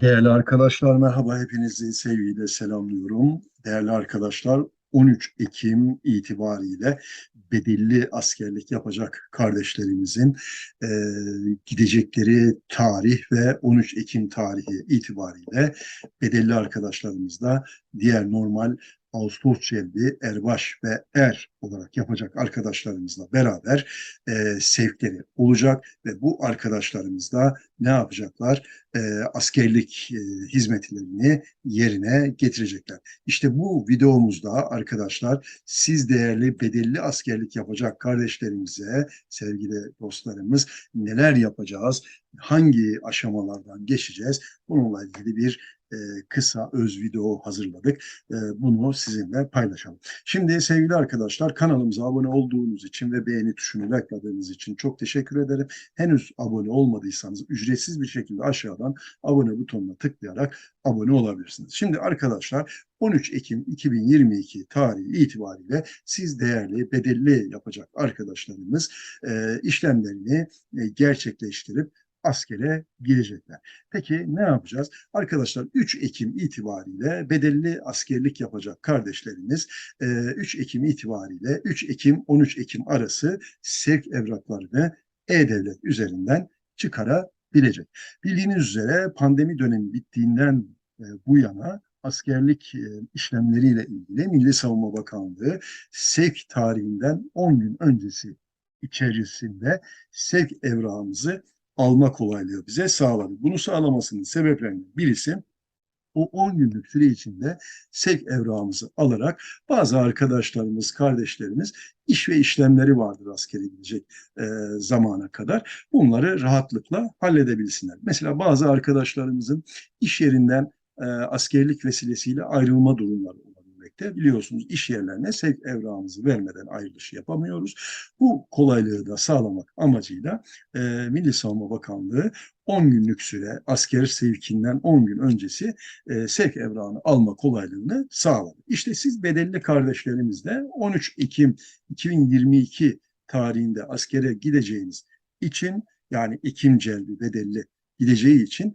Değerli arkadaşlar merhaba hepinizi sevgiyle selamlıyorum. Değerli arkadaşlar 13 Ekim itibariyle bedelli askerlik yapacak kardeşlerimizin e, gidecekleri tarih ve 13 Ekim tarihi itibariyle bedelli arkadaşlarımız da diğer normal Ağustos Çelbi, Erbaş ve Er olarak yapacak arkadaşlarımızla beraber e, sevkleri olacak ve bu arkadaşlarımız da ne yapacaklar? E, askerlik e, hizmetlerini yerine getirecekler. İşte bu videomuzda arkadaşlar siz değerli bedelli askerlik yapacak kardeşlerimize, sevgili dostlarımız neler yapacağız, hangi aşamalardan geçeceğiz bununla ilgili bir e, kısa öz video hazırladık. E, bunu sizinle paylaşalım. Şimdi sevgili arkadaşlar kanalımıza abone olduğunuz için ve beğeni tuşunu likeladığınız için çok teşekkür ederim. Henüz abone olmadıysanız ücretsiz bir şekilde aşağıdan abone butonuna tıklayarak abone olabilirsiniz. Şimdi arkadaşlar 13 Ekim 2022 tarihi itibariyle siz değerli bedelli yapacak arkadaşlarımız e, işlemlerini e, gerçekleştirip askere girecekler. Peki ne yapacağız? Arkadaşlar 3 Ekim itibariyle bedelli askerlik yapacak kardeşlerimiz 3 e, Ekim itibariyle 3 Ekim 13 Ekim arası sevk evraklarını E-Devlet üzerinden çıkarabilecek. Bildiğiniz üzere pandemi dönemi bittiğinden e, bu yana askerlik e, işlemleriyle ilgili Milli Savunma Bakanlığı sevk tarihinden 10 gün öncesi içerisinde sevk evrağımızı alma kolaylığı bize sağladı. Bunu sağlamasının sebeplerinden birisi o 10 günlük süre içinde sevk evrağımızı alarak bazı arkadaşlarımız, kardeşlerimiz iş ve işlemleri vardır askere gidecek e, zamana kadar. Bunları rahatlıkla halledebilsinler. Mesela bazı arkadaşlarımızın iş yerinden e, askerlik vesilesiyle ayrılma durumları birlikte biliyorsunuz iş yerlerine sevk evrağımızı vermeden ayrılış yapamıyoruz. Bu kolaylığı da sağlamak amacıyla e, Milli Savunma Bakanlığı 10 günlük süre asker sevkinden 10 gün öncesi e, sevk evrağını alma kolaylığını sağladı. İşte siz bedelli kardeşlerimiz de 13 Ekim 2022 tarihinde askere gideceğiniz için yani Ekim celbi bedelli gideceği için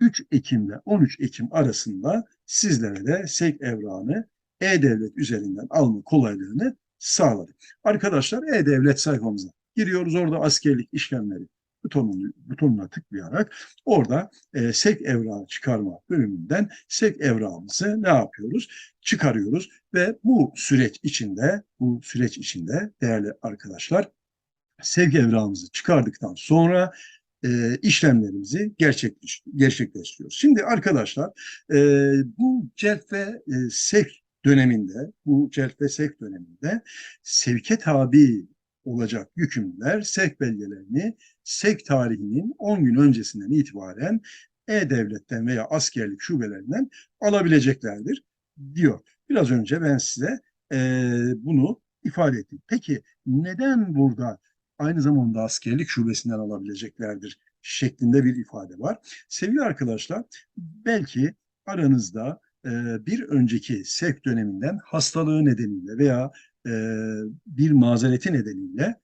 3 Ekim ile 13 Ekim arasında sizlere de sevk evrağını e-Devlet üzerinden alma kolaylığını sağladı. Arkadaşlar E-Devlet sayfamıza giriyoruz. Orada askerlik işlemleri butonunu, butonuna tıklayarak orada e, SEK evrağı çıkarma bölümünden SEK evrağımızı ne yapıyoruz? Çıkarıyoruz ve bu süreç içinde bu süreç içinde değerli arkadaşlar SEK evrağımızı çıkardıktan sonra e, işlemlerimizi gerçekleş, gerçekleştiriyoruz. Şimdi arkadaşlar e, bu CELF ve e, SEK döneminde, bu celp ve sevk döneminde sevke tabi olacak yükümlüler sevk belgelerini sevk tarihinin 10 gün öncesinden itibaren E-Devlet'ten veya askerlik şubelerinden alabileceklerdir diyor. Biraz önce ben size e, bunu ifade ettim. Peki neden burada aynı zamanda askerlik şubesinden alabileceklerdir şeklinde bir ifade var? Sevgili arkadaşlar belki aranızda bir önceki sevk döneminden hastalığı nedeniyle veya bir mazereti nedeniyle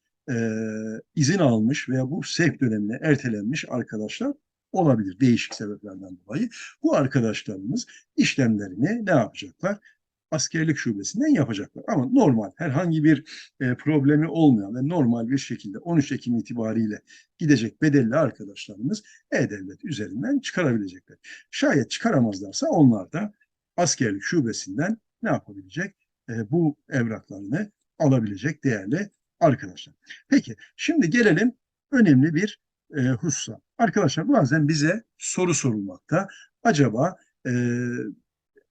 izin almış veya bu sevk dönemine ertelenmiş arkadaşlar olabilir değişik sebeplerden dolayı. Bu arkadaşlarımız işlemlerini ne yapacaklar? askerlik şubesinden yapacaklar. Ama normal herhangi bir problemi olmayan ve normal bir şekilde 13 Ekim itibariyle gidecek bedelli arkadaşlarımız E-Devlet üzerinden çıkarabilecekler. Şayet çıkaramazlarsa onlar da askerlik şubesinden ne yapabilecek? E, bu evraklarını alabilecek değerli arkadaşlar. Peki şimdi gelelim önemli bir e, hususa. Arkadaşlar bazen bize soru sorulmakta. Acaba e,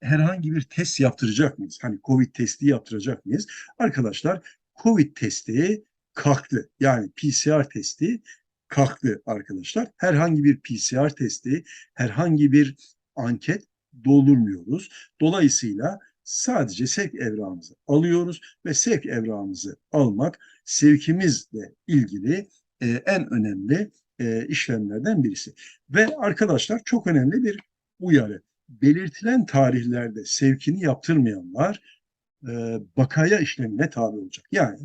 herhangi bir test yaptıracak mıyız? Hani COVID testi yaptıracak mıyız? Arkadaşlar COVID testi kalktı. Yani PCR testi kalktı arkadaşlar. Herhangi bir PCR testi, herhangi bir anket doldurmuyoruz. Dolayısıyla sadece sevk evrağımızı alıyoruz ve sevk evrağımızı almak sevkimizle ilgili e, en önemli e, işlemlerden birisi. Ve arkadaşlar çok önemli bir uyarı. Belirtilen tarihlerde sevkini yaptırmayanlar e, bakaya işlemine tabi olacak. Yani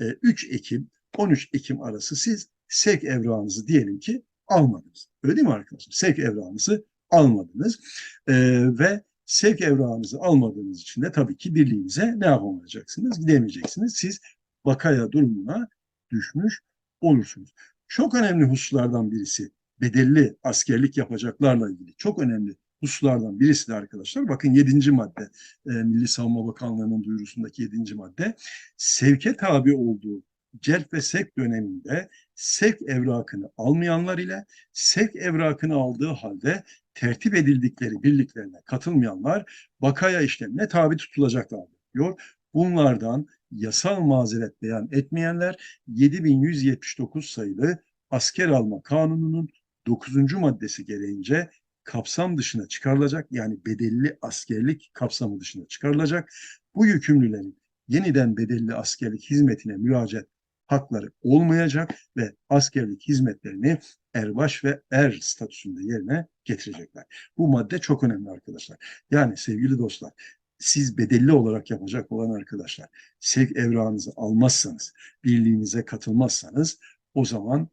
e, 3 Ekim 13 Ekim arası siz sevk evrağınızı diyelim ki almadınız. Öyle değil mi arkadaşlar? Sevk evrağınızı almadınız. Ee, ve sevk evrağınızı almadığınız için de tabii ki birliğinize ne yapamayacaksınız? Gidemeyeceksiniz. Siz vakaya durumuna düşmüş olursunuz. Çok önemli hususlardan birisi bedelli askerlik yapacaklarla ilgili çok önemli hususlardan birisi de arkadaşlar bakın 7. madde e, Milli Savunma Bakanlığı'nın duyurusundaki 7. madde sevke tabi olduğu celp ve sevk döneminde sevk evrakını almayanlar ile sevk evrakını aldığı halde tertip edildikleri birliklerine katılmayanlar bakaya işlemine tabi tutulacaklar diyor. Bunlardan yasal mazeret beyan etmeyenler 7179 sayılı asker alma kanununun 9. maddesi gereğince kapsam dışına çıkarılacak yani bedelli askerlik kapsamı dışına çıkarılacak. Bu yükümlülerin yeniden bedelli askerlik hizmetine müracaat hakları olmayacak ve askerlik hizmetlerini erbaş ve er statüsünde yerine getirecekler. Bu madde çok önemli arkadaşlar. Yani sevgili dostlar siz bedelli olarak yapacak olan arkadaşlar sevk evrağınızı almazsanız, birliğinize katılmazsanız o zaman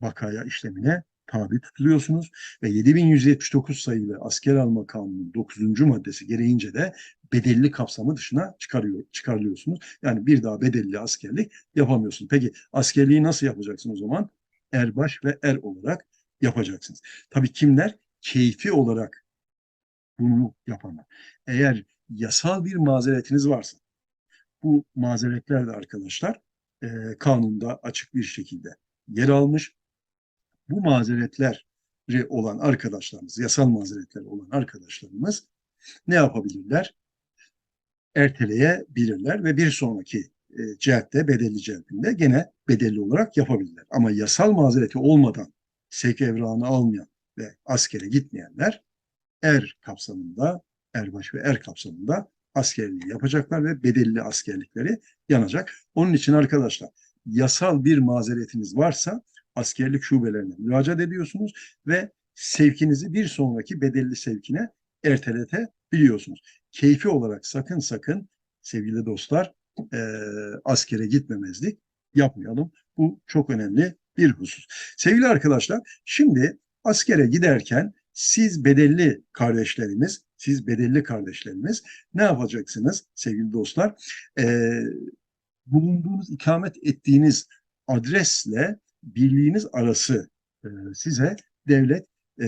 vakaya işlemine tabi tutuluyorsunuz ve 7179 sayılı asker alma kanunun 9. maddesi gereğince de bedelli kapsamı dışına çıkarıyor, çıkarılıyorsunuz. Yani bir daha bedelli askerlik yapamıyorsunuz. Peki askerliği nasıl yapacaksın o zaman? Erbaş ve er olarak yapacaksınız. Tabii kimler? Keyfi olarak bunu yapanlar. Eğer yasal bir mazeretiniz varsa bu mazeretler de arkadaşlar e, kanunda açık bir şekilde yer almış bu mazeretleri olan arkadaşlarımız, yasal mazeretleri olan arkadaşlarımız ne yapabilirler? Erteleyebilirler ve bir sonraki e, cihette, bedelli cihetinde gene bedelli olarak yapabilirler. Ama yasal mazereti olmadan sevk evrağını almayan ve askere gitmeyenler er kapsamında, erbaş ve er kapsamında askerliği yapacaklar ve bedelli askerlikleri yanacak. Onun için arkadaşlar yasal bir mazeretiniz varsa askerlik şubelerine müracaat ediyorsunuz ve sevkinizi bir sonraki bedelli sevkine erteletebiliyorsunuz. Keyfi olarak sakın sakın sevgili dostlar e, askere gitmemezlik yapmayalım. Bu çok önemli bir husus. Sevgili arkadaşlar şimdi askere giderken siz bedelli kardeşlerimiz, siz bedelli kardeşlerimiz ne yapacaksınız sevgili dostlar? E, bulunduğunuz, ikamet ettiğiniz adresle birliğiniz arası e, size devlet e,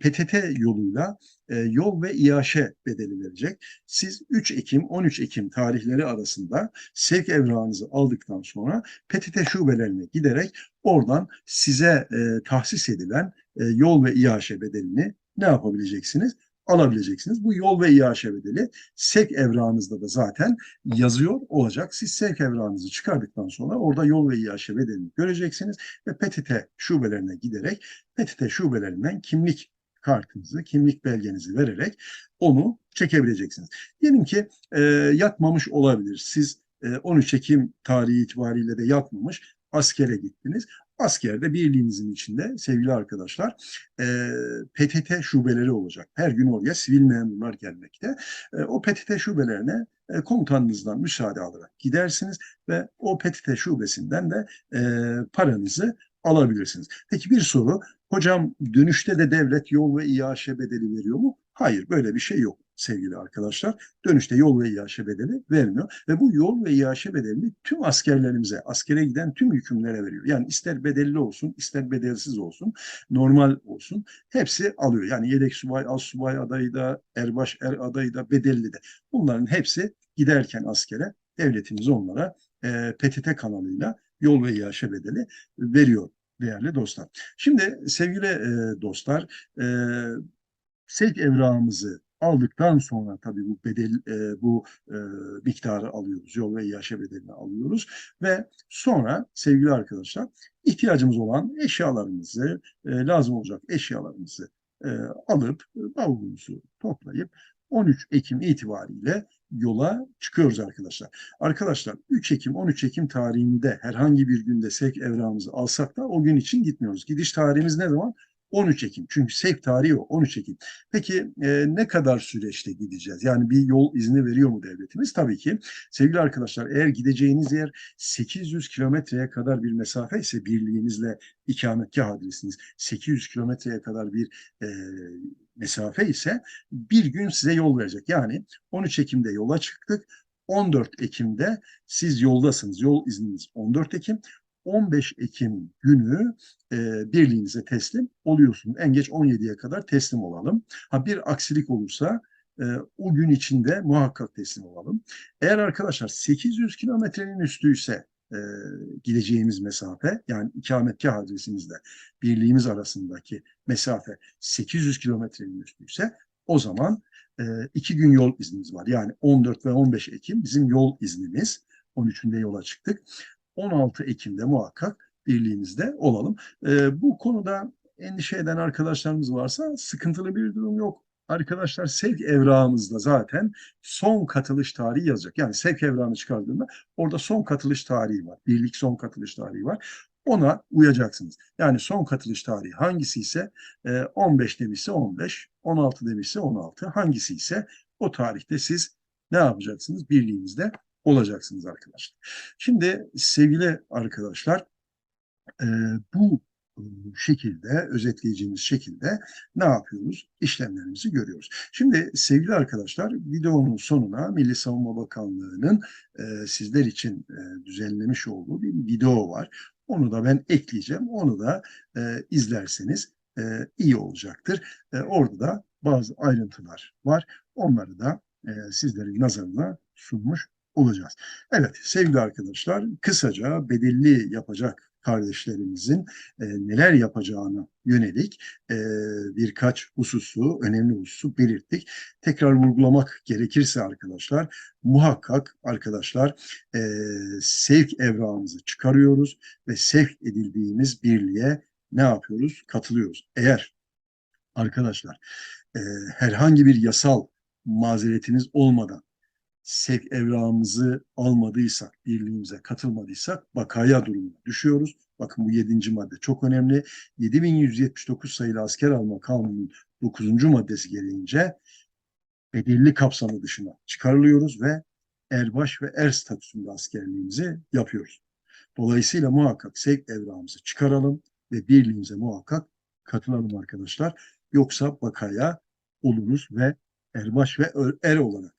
PTT yoluyla e, yol ve iaşe bedeli verecek. Siz 3 Ekim 13 Ekim tarihleri arasında sevk evrağınızı aldıktan sonra PTT şubelerine giderek oradan size e, tahsis edilen e, yol ve iaşe bedelini ne yapabileceksiniz? Alabileceksiniz. Bu yol ve iaşe bedeli SEK evrağınızda da zaten yazıyor olacak. Siz SEK evrağınızı çıkardıktan sonra orada yol ve iaşe bedelini göreceksiniz ve PTT şubelerine giderek PTT şubelerinden kimlik kartınızı, kimlik belgenizi vererek onu çekebileceksiniz. Diyelim ki e, yatmamış olabilir. Siz 13 Ekim tarihi itibariyle de yatmamış askere gittiniz. Askerde birliğinizin içinde sevgili arkadaşlar e, PTT şubeleri olacak. Her gün oraya sivil memurlar gelmekte. E, o PTT şubelerine e, komutanınızdan müsaade alarak gidersiniz ve o PTT şubesinden de e, paranızı alabilirsiniz. Peki bir soru, hocam dönüşte de devlet yol ve iaşe bedeli veriyor mu? Hayır, böyle bir şey yok sevgili arkadaşlar. Dönüşte yol ve iaşe bedeli vermiyor. Ve bu yol ve iaşe bedelini tüm askerlerimize, askere giden tüm hükümlere veriyor. Yani ister bedelli olsun, ister bedelsiz olsun, normal olsun. Hepsi alıyor. Yani yedek subay, az subay adayı da, erbaş er adayı da, bedelli de. Bunların hepsi giderken askere devletimiz onlara e, PTT kanalıyla yol ve iaşe bedeli veriyor değerli dostlar. Şimdi sevgili e, dostlar, e, sevk evrağımızı aldıktan sonra tabii bu bedel e, bu e, miktarı alıyoruz. Yol ve yaşa bedelini alıyoruz ve sonra sevgili arkadaşlar ihtiyacımız olan eşyalarımızı e, lazım olacak eşyalarımızı e, alıp bavulumuzu toplayıp 13 Ekim itibariyle yola çıkıyoruz arkadaşlar. Arkadaşlar 3 Ekim 13 Ekim tarihinde herhangi bir günde sevk evrağımızı alsak da o gün için gitmiyoruz. Gidiş tarihimiz ne zaman? 13 Ekim. Çünkü sevk tarihi o 13 Ekim. Peki e, ne kadar süreçte gideceğiz? Yani bir yol izni veriyor mu devletimiz? Tabii ki. Sevgili arkadaşlar eğer gideceğiniz yer 800 kilometreye kadar bir mesafe ise birliğinizle ikametgah adresiniz 800 kilometreye kadar bir e, mesafe ise bir gün size yol verecek. Yani 13 Ekim'de yola çıktık. 14 Ekim'de siz yoldasınız. Yol izniniz 14 Ekim. 15 Ekim günü e, birliğinize teslim oluyorsunuz. En geç 17'ye kadar teslim olalım. Ha bir aksilik olursa e, o gün içinde muhakkak teslim olalım. Eğer arkadaşlar 800 kilometrenin üstüyse e, gideceğimiz mesafe yani ikametgah adresimizle birliğimiz arasındaki mesafe 800 kilometrenin üstüyse o zaman e, iki gün yol iznimiz var. Yani 14 ve 15 Ekim bizim yol iznimiz. 13'ünde yola çıktık. 16 Ekim'de muhakkak birliğimizde olalım. E, bu konuda endişe eden arkadaşlarımız varsa sıkıntılı bir durum yok. Arkadaşlar sevk evrağımızda zaten son katılış tarihi yazacak. Yani sevk evrağını çıkardığında orada son katılış tarihi var. Birlik son katılış tarihi var. Ona uyacaksınız. Yani son katılış tarihi hangisi ise 15 demişse 15, 16 demişse 16 hangisi ise o tarihte siz ne yapacaksınız? Birliğinizde olacaksınız arkadaşlar. Şimdi sevgili arkadaşlar e, bu şekilde, özetleyeceğimiz şekilde ne yapıyoruz? İşlemlerimizi görüyoruz. Şimdi sevgili arkadaşlar videonun sonuna Milli Savunma Bakanlığı'nın e, sizler için e, düzenlemiş olduğu bir video var. Onu da ben ekleyeceğim. Onu da e, izlerseniz e, iyi olacaktır. E, orada da bazı ayrıntılar var. Onları da e, sizlerin nazarına sunmuş olacağız. Evet sevgili arkadaşlar kısaca bedelli yapacak kardeşlerimizin e, neler yapacağına yönelik e, birkaç hususu, önemli hususu belirttik. Tekrar vurgulamak gerekirse arkadaşlar, muhakkak arkadaşlar e, sevk evrağımızı çıkarıyoruz ve sevk edildiğimiz birliğe ne yapıyoruz? Katılıyoruz. Eğer arkadaşlar e, herhangi bir yasal mazeretiniz olmadan sevk evrağımızı almadıysak, birliğimize katılmadıysak bakaya durumuna düşüyoruz. Bakın bu yedinci madde çok önemli. 7179 sayılı asker alma kanunun dokuzuncu maddesi gereğince bedelli kapsamı dışına çıkarılıyoruz ve erbaş ve er statüsünde askerliğimizi yapıyoruz. Dolayısıyla muhakkak sevk evrağımızı çıkaralım ve birliğimize muhakkak katılalım arkadaşlar. Yoksa bakaya oluruz ve erbaş ve er olarak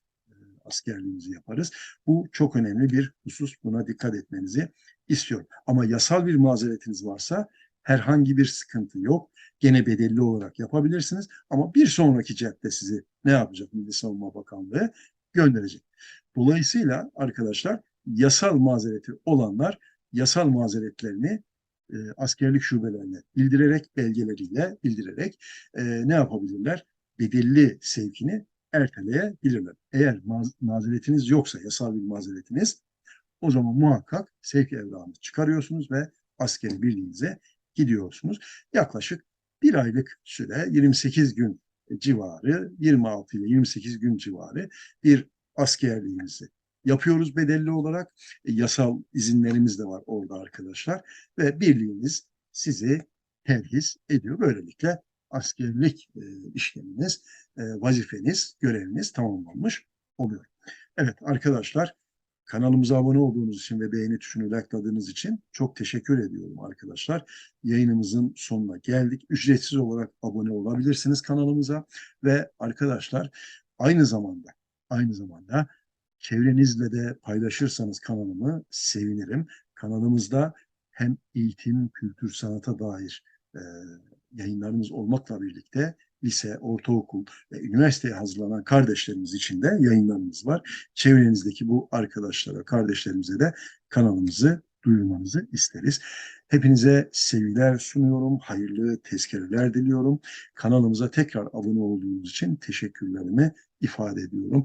askerliğimizi yaparız. Bu çok önemli bir husus. Buna dikkat etmenizi istiyorum. Ama yasal bir mazeretiniz varsa herhangi bir sıkıntı yok. Gene bedelli olarak yapabilirsiniz. Ama bir sonraki cepte sizi ne yapacak Milli Savunma Bakanlığı? Gönderecek. Dolayısıyla arkadaşlar yasal mazereti olanlar yasal mazeretlerini e, askerlik şubelerine bildirerek, belgeleriyle bildirerek e, ne yapabilirler? Bedelli sevkini erteleyebilirler. Eğer maz mazeretiniz yoksa, yasal bir mazeretiniz, o zaman muhakkak sevk evrağını çıkarıyorsunuz ve askeri birliğinize gidiyorsunuz. Yaklaşık bir aylık süre, 28 gün civarı, 26 ile 28 gün civarı bir askerliğinizi yapıyoruz bedelli olarak. E, yasal izinlerimiz de var orada arkadaşlar ve birliğiniz sizi terhis ediyor. Böylelikle askerlik e, işleminiz, e, vazifeniz, göreviniz tamamlanmış oluyor. Evet arkadaşlar kanalımıza abone olduğunuz için ve beğeni tuşunu likeladığınız için çok teşekkür ediyorum arkadaşlar. Yayınımızın sonuna geldik. Ücretsiz olarak abone olabilirsiniz kanalımıza ve arkadaşlar aynı zamanda aynı zamanda çevrenizle de paylaşırsanız kanalımı sevinirim. Kanalımızda hem eğitim, kültür, sanata dair e, yayınlarımız olmakla birlikte lise, ortaokul ve üniversiteye hazırlanan kardeşlerimiz için de yayınlarımız var. Çevrenizdeki bu arkadaşlara, kardeşlerimize de kanalımızı duyurmanızı isteriz. Hepinize sevgiler sunuyorum, hayırlı tezkereler diliyorum. Kanalımıza tekrar abone olduğunuz için teşekkürlerimi ifade ediyorum.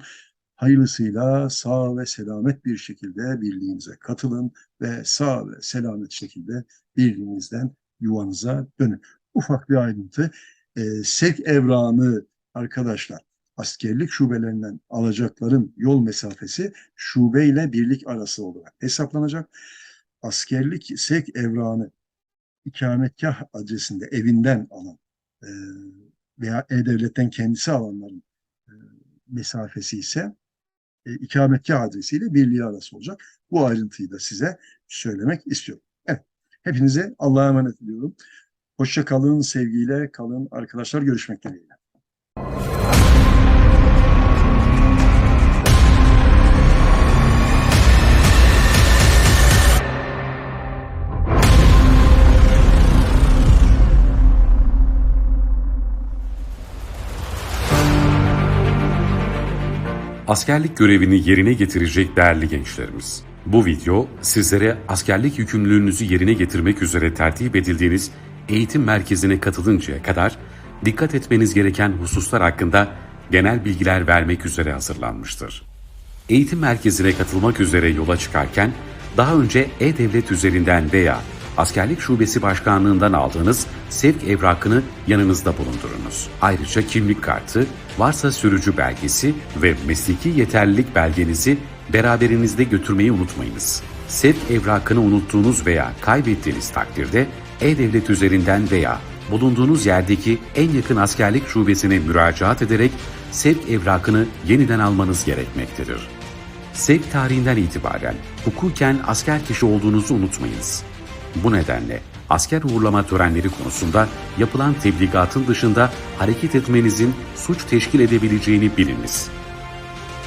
Hayırlısıyla sağ ve selamet bir şekilde birliğinize katılın ve sağ ve selamet şekilde birliğinizden yuvanıza dönün ufak bir ayrıntı. E, sevk evrağını arkadaşlar askerlik şubelerinden alacakların yol mesafesi şube ile birlik arası olarak hesaplanacak. Askerlik sevk evrağını ikametgah adresinde evinden alan e, veya E-Devlet'ten kendisi alanların e, mesafesi ise e, ikametgah adresiyle birliği arası olacak. Bu ayrıntıyı da size söylemek istiyorum. Evet, hepinize Allah'a emanet ediyorum. Hoşça kalın, sevgiyle kalın arkadaşlar. Görüşmek dileğiyle. askerlik görevini yerine getirecek değerli gençlerimiz. Bu video sizlere askerlik yükümlülüğünüzü yerine getirmek üzere tertip edildiğiniz eğitim merkezine katılıncaya kadar dikkat etmeniz gereken hususlar hakkında genel bilgiler vermek üzere hazırlanmıştır. Eğitim merkezine katılmak üzere yola çıkarken daha önce E-Devlet üzerinden veya askerlik şubesi başkanlığından aldığınız sevk evrakını yanınızda bulundurunuz. Ayrıca kimlik kartı, varsa sürücü belgesi ve mesleki yeterlilik belgenizi beraberinizde götürmeyi unutmayınız. Sevk evrakını unuttuğunuz veya kaybettiğiniz takdirde E-Devlet üzerinden veya bulunduğunuz yerdeki en yakın askerlik şubesine müracaat ederek sevk evrakını yeniden almanız gerekmektedir. Sevk tarihinden itibaren hukuken asker kişi olduğunuzu unutmayınız. Bu nedenle asker uğurlama törenleri konusunda yapılan tebligatın dışında hareket etmenizin suç teşkil edebileceğini biliniz.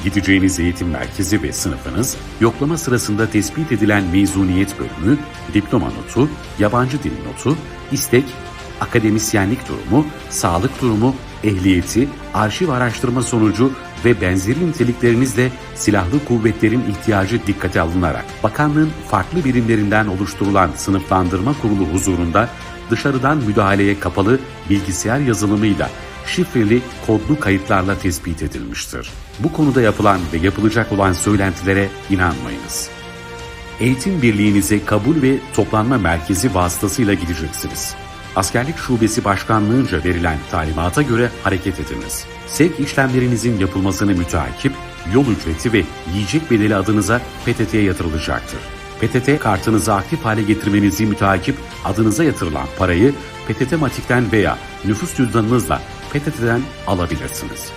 Gideceğiniz eğitim merkezi ve sınıfınız, yoklama sırasında tespit edilen mezuniyet bölümü, diploma notu, yabancı dil notu, istek, akademisyenlik durumu, sağlık durumu, ehliyeti, arşiv araştırma sonucu ve benzeri niteliklerinizle silahlı kuvvetlerin ihtiyacı dikkate alınarak bakanlığın farklı birimlerinden oluşturulan sınıflandırma kurulu huzurunda dışarıdan müdahaleye kapalı bilgisayar yazılımıyla şifreli kodlu kayıtlarla tespit edilmiştir. Bu konuda yapılan ve yapılacak olan söylentilere inanmayınız. Eğitim birliğinize kabul ve toplanma merkezi vasıtasıyla gideceksiniz. Askerlik Şubesi Başkanlığınca verilen talimata göre hareket ediniz. Sevk işlemlerinizin yapılmasını müteakip, yol ücreti ve yiyecek bedeli adınıza PTT'ye yatırılacaktır. PTT kartınızı aktif hale getirmenizi müteakip adınıza yatırılan parayı PTT Matik'ten veya nüfus cüzdanınızla PTT'den alabilirsiniz.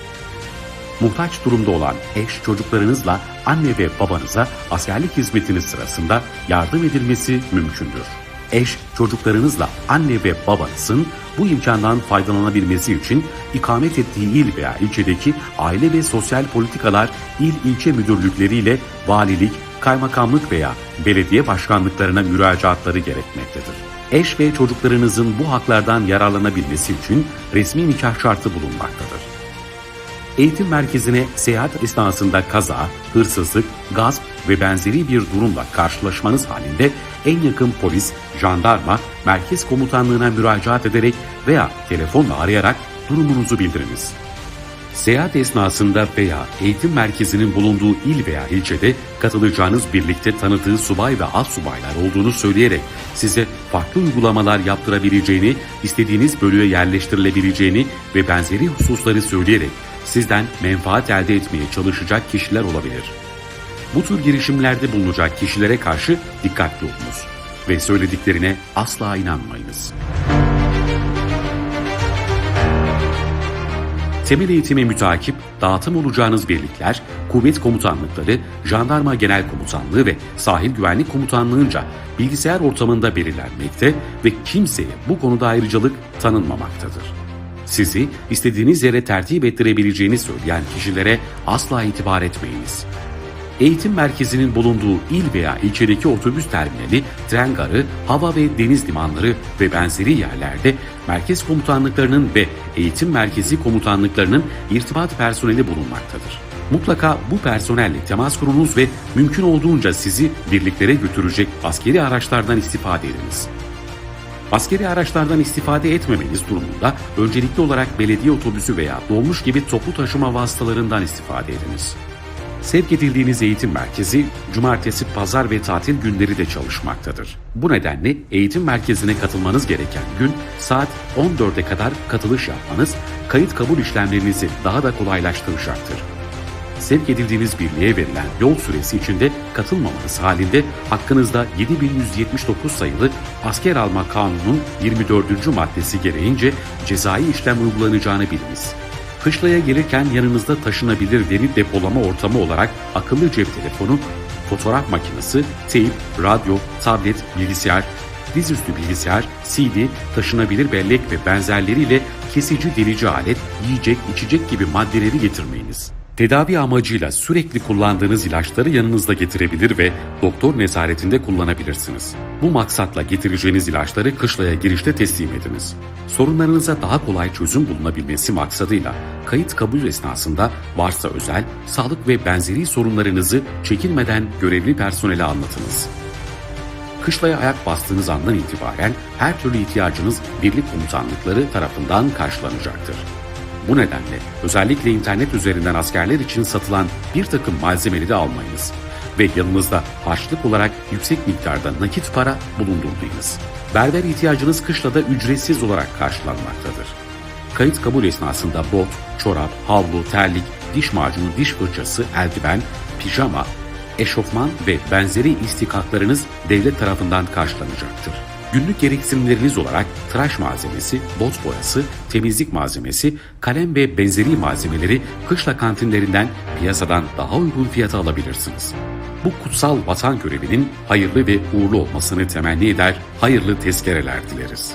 Muhtaç durumda olan eş çocuklarınızla anne ve babanıza askerlik hizmetiniz sırasında yardım edilmesi mümkündür. Eş çocuklarınızla anne ve babanızın bu imkandan faydalanabilmesi için ikamet ettiği il veya ilçedeki aile ve sosyal politikalar il ilçe müdürlükleriyle valilik, kaymakamlık veya belediye başkanlıklarına müracaatları gerekmektedir. Eş ve çocuklarınızın bu haklardan yararlanabilmesi için resmi nikah şartı bulunmaktadır. Eğitim merkezine seyahat esnasında kaza, hırsızlık, gasp ve benzeri bir durumla karşılaşmanız halinde en yakın polis, jandarma, merkez komutanlığına müracaat ederek veya telefonla arayarak durumunuzu bildiriniz. Seyahat esnasında veya eğitim merkezinin bulunduğu il veya ilçede katılacağınız birlikte tanıdığı subay ve alt subaylar olduğunu söyleyerek size farklı uygulamalar yaptırabileceğini, istediğiniz bölüye yerleştirilebileceğini ve benzeri hususları söyleyerek sizden menfaat elde etmeye çalışacak kişiler olabilir. Bu tür girişimlerde bulunacak kişilere karşı dikkatli olunuz ve söylediklerine asla inanmayınız. Temel eğitimi mütakip, dağıtım olacağınız birlikler, kuvvet komutanlıkları, jandarma genel komutanlığı ve sahil güvenlik komutanlığınca bilgisayar ortamında belirlenmekte ve kimseye bu konuda ayrıcalık tanınmamaktadır. Sizi istediğiniz yere tertip ettirebileceğini söyleyen kişilere asla itibar etmeyiniz. Eğitim merkezinin bulunduğu il veya ilçedeki otobüs terminali, tren garı, hava ve deniz limanları ve benzeri yerlerde merkez komutanlıklarının ve eğitim merkezi komutanlıklarının irtibat personeli bulunmaktadır. Mutlaka bu personelle temas kurunuz ve mümkün olduğunca sizi birliklere götürecek askeri araçlardan istifade ediniz. Askeri araçlardan istifade etmemeniz durumunda öncelikli olarak belediye otobüsü veya dolmuş gibi toplu taşıma vasıtalarından istifade ediniz. Sevk edildiğiniz eğitim merkezi cumartesi, pazar ve tatil günleri de çalışmaktadır. Bu nedenle eğitim merkezine katılmanız gereken gün saat 14'e kadar katılış yapmanız kayıt kabul işlemlerinizi daha da kolaylaştıracaktır. Sevk edildiğiniz birliğe verilen yol süresi içinde katılmamanız halinde hakkınızda 7179 sayılı asker alma kanunun 24. maddesi gereğince cezai işlem uygulanacağını biliniz. Kışlaya gelirken yanınızda taşınabilir veri depolama ortamı olarak akıllı cep telefonu, fotoğraf makinesi, teyp, radyo, tablet, bilgisayar, dizüstü bilgisayar, CD, taşınabilir bellek ve benzerleriyle kesici delici alet, yiyecek, içecek gibi maddeleri getirmeyiniz. Tedavi amacıyla sürekli kullandığınız ilaçları yanınızda getirebilir ve doktor nezaretinde kullanabilirsiniz. Bu maksatla getireceğiniz ilaçları kışlaya girişte teslim ediniz. Sorunlarınıza daha kolay çözüm bulunabilmesi maksadıyla kayıt kabul esnasında varsa özel, sağlık ve benzeri sorunlarınızı çekinmeden görevli personele anlatınız. Kışlaya ayak bastığınız andan itibaren her türlü ihtiyacınız birlik komutanlıkları tarafından karşılanacaktır. Bu nedenle özellikle internet üzerinden askerler için satılan bir takım malzemeleri almayınız ve yanınızda harçlık olarak yüksek miktarda nakit para bulundurmayınız. Berber ihtiyacınız kışlada ücretsiz olarak karşılanmaktadır. Kayıt kabul esnasında bot, çorap, havlu, terlik, diş macunu, diş fırçası, eldiven, pijama, eşofman ve benzeri istikaklarınız devlet tarafından karşılanacaktır. Günlük gereksinimleriniz olarak tıraş malzemesi, bot boyası, temizlik malzemesi, kalem ve benzeri malzemeleri kışla kantinlerinden piyasadan daha uygun fiyata alabilirsiniz. Bu kutsal vatan görevinin hayırlı ve uğurlu olmasını temenni eder, hayırlı tezkereler dileriz.